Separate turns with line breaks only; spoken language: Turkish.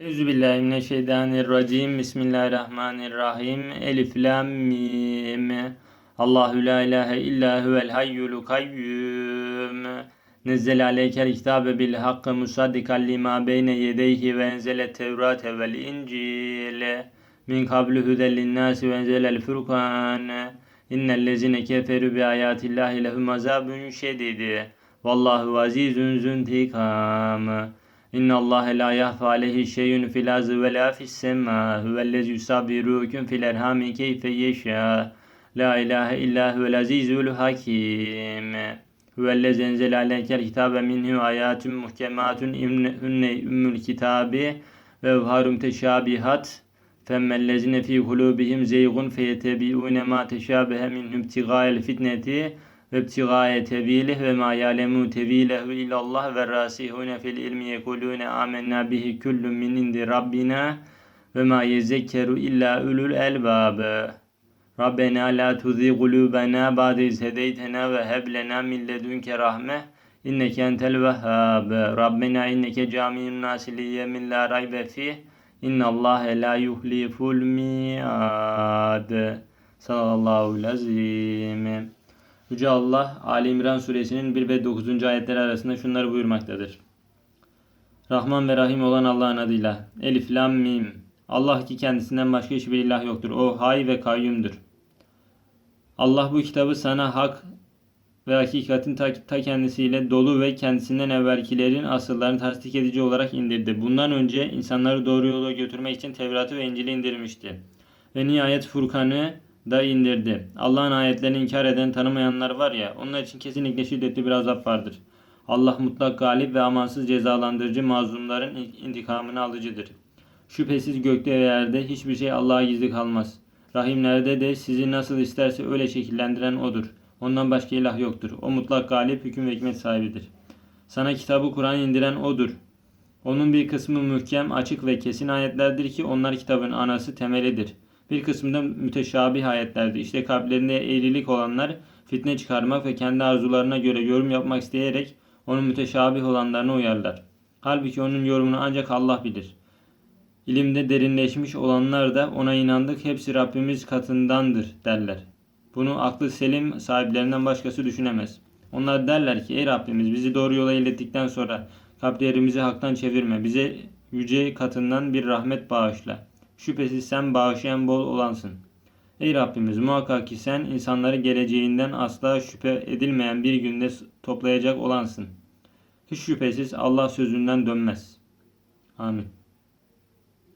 Euzubillahimineşşeytanirracim. Bismillahirrahmanirrahim. Elif lam mim. Allahu la ilahe illa huvel hayyul kayyum. Nezzele aleykel kitabe bil hakkı musaddikan lima beyne yedeyhi ve enzele tevrate vel incil. Min kablu huden linnâsi ve enzelel furkan. İnnellezine keferu bi ayatillahi lehum azabun şedid. Vallahu azizun zuntikam. إن الله لا يخفى عليه شيء في الأرض ولا في السماء هو الذي يصبركم في الأرحام كيف يشاء. لا إله إلا هو العزيز الحكيم. هو الذي أنزل عليك الكتاب منه آيات محكمات هن أم الكتاب وأظهر متشابهات. فأما الذين في قلوبهم زيغ فيتبعون ما تشابه منه ابتغاء الفتنة ve ibtigâe tevilih ve ma ya'lemu tevilehu illallah ve rasihune fil ilmi yekulune amennâ bihi kullun min indi rabbina ve ma yezekkeru illa ulul elbab. Rabbena la tuzi kulubena ba'de iz hedeytena ve heb lena min ledunke rahme inneke entel vehhab. Rabbena inneke camiun nasi liyemin la raybe fih. İnnallâhe la yuhliful mi'ad. Sallallahu azim. Yüce Allah Ali İmran suresinin 1 ve 9. ayetleri arasında şunları buyurmaktadır. Rahman ve Rahim olan Allah'ın adıyla. Elif, Lam, Mim. Allah ki kendisinden başka hiçbir ilah yoktur. O hay ve kayyumdur. Allah bu kitabı sana hak ve hakikatin ta, ta kendisiyle dolu ve kendisinden evvelkilerin asıllarını tasdik edici olarak indirdi. Bundan önce insanları doğru yola götürmek için Tevrat'ı ve İncil'i indirmişti. Ve nihayet Furkan'ı da indirdi. Allah'ın ayetlerini inkar eden tanımayanlar var ya, onlar için kesinlikle şiddetli bir azap vardır. Allah mutlak galip ve amansız cezalandırıcı mazlumların intikamını alıcıdır. Şüphesiz gökte ve yerde hiçbir şey Allah'a gizli kalmaz. Rahimlerde de sizi nasıl isterse öyle şekillendiren O'dur. Ondan başka ilah yoktur. O mutlak galip, hüküm ve hikmet sahibidir. Sana kitabı Kur'an indiren O'dur. Onun bir kısmı mühkem, açık ve kesin ayetlerdir ki onlar kitabın anası temelidir. Bir kısmında müteşabih ayetlerdir. İşte kalplerinde eğrilik olanlar fitne çıkarmak ve kendi arzularına göre yorum yapmak isteyerek onun müteşabih olanlarına uyarlar. Halbuki onun yorumunu ancak Allah bilir. İlimde derinleşmiş olanlar da ona inandık hepsi Rabbimiz katındandır derler. Bunu aklı selim sahiplerinden başkası düşünemez. Onlar derler ki ey Rabbimiz bizi doğru yola ilettikten sonra kalplerimizi haktan çevirme. Bize yüce katından bir rahmet bağışla. Şüphesiz sen bağışlayan bol olansın. Ey Rabbimiz muhakkak ki sen insanları geleceğinden asla şüphe edilmeyen bir günde toplayacak olansın. Hiç şüphesiz Allah sözünden dönmez. Amin.